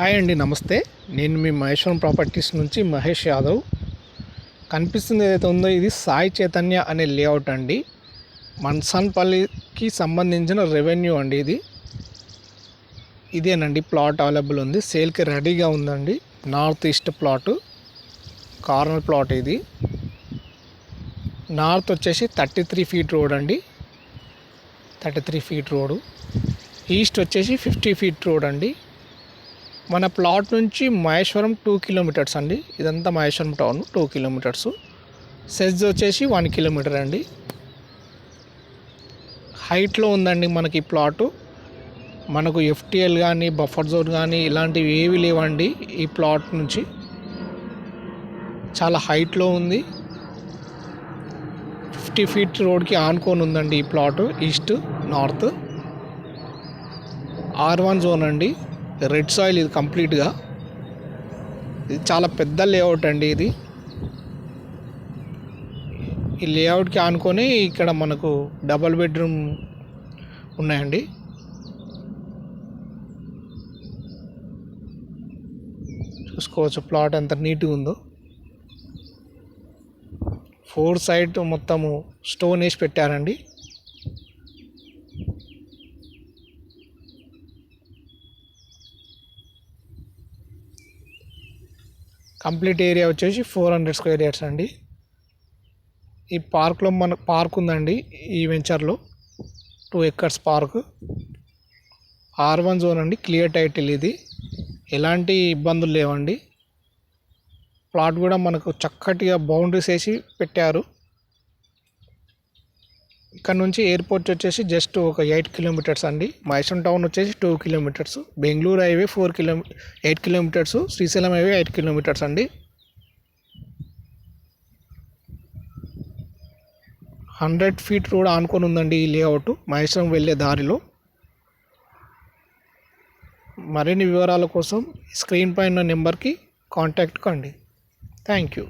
Hi అండి నమస్తే. నేను మీ మహేశ్వరం ప్రాపర్టీస్ నుంచి మహేష్ యాదవ్. కనిపిస్తుంది ఏదైతే ఉందో ఇది సాయి చైతన్య అనే లేఅవుట్ అండి. మన్సాన్పల్లికి సంబంధించిన రెవెన్యూ అండి ఇది. ఇదేనండి ప్లాట్ అవైలబుల్ ఉంది. సేల్కి రెడీగా ఉందండి. North east plot corner plot ఇది. నార్త్ వచ్చేసి థర్టీ త్రీ ఫీట్ రోడ్ అండి. Thirty three feet road. East వచ్చేసి ఫిఫ్టీ ఫీట్ రోడ్ అండి. మన ప్లాట్ నుంచి మహేశ్వరం టూ కిలోమీటర్స్ అండి. ఇదంతా Maheshwaram town two kilometres. SEZ వచ్చేసి వన్ కిలోమీటర్ అండి. హైట్లో ఉందండి మనకి ఈ ప్లాటు. మనకు ఎఫ్టిఎల్ కానీ బఫర్ జోన్ కానీ ఇలాంటివి ఏవి లేవండి ఈ ప్లాట్ నుంచి. చాలా హైట్లో ఉంది. ఫిఫ్టీ ఫీట్ రోడ్కి ఆనుకొని ఉందండి ఈ plot east north. R one zone అండి. రెడ్ సాయిల్ ఇది కంప్లీట్గా. ఇది చాలా పెద్ద లేఅవుట్ అండి ఇది. ఈ లేఅవుట్కి ఆనుకొని ఇక్కడ మనకు డబల్ బెడ్రూమ్ ఉన్నాయండి. చూసుకోవచ్చు ప్లాట్ ఎంత నీట్గా ఉందో. ఫోర్ సైడ్ మొత్తము స్టోన్ వేసి పెట్టారండి. కంప్లీట్ ఏరియా వచ్చేసి ఫోర్ హండ్రెడ్ స్క్వేర్ యార్డ్స్ అండి. ఈ పార్క్లో మన పార్క్ ఉందండి ఈ వెంచర్లో. Two acres park. R one zone అండి క్లియర్ టైటిల్ ఇది. ఎలాంటి ఇబ్బందులు లేవండి. ప్లాట్ కూడా మనకు చక్కటిగా బౌండరీస్ వేసి పెట్టారు. ఇక్కడ నుంచి ఎయిర్పోర్ట్ వచ్చేసి జస్ట్ ఒక ఎయిట్ కిలోమీటర్స్ అండి. మైసూర్ టౌన్ వచ్చేసి two kilometres. Bengaluru highway four kilo eight kilometres. Srisailam highway eight kilometres అండి. హండ్రెడ్ ఫీట్ రోడ్ ఆనుకొని ఉందండి ఈ లేఅవుట్. మైసూరం వెళ్ళే దారిలో. మరిన్ని వివరాల కోసం స్క్రీన్ పైన నెంబర్కి కాంటాక్ట్ కండి. Thank you.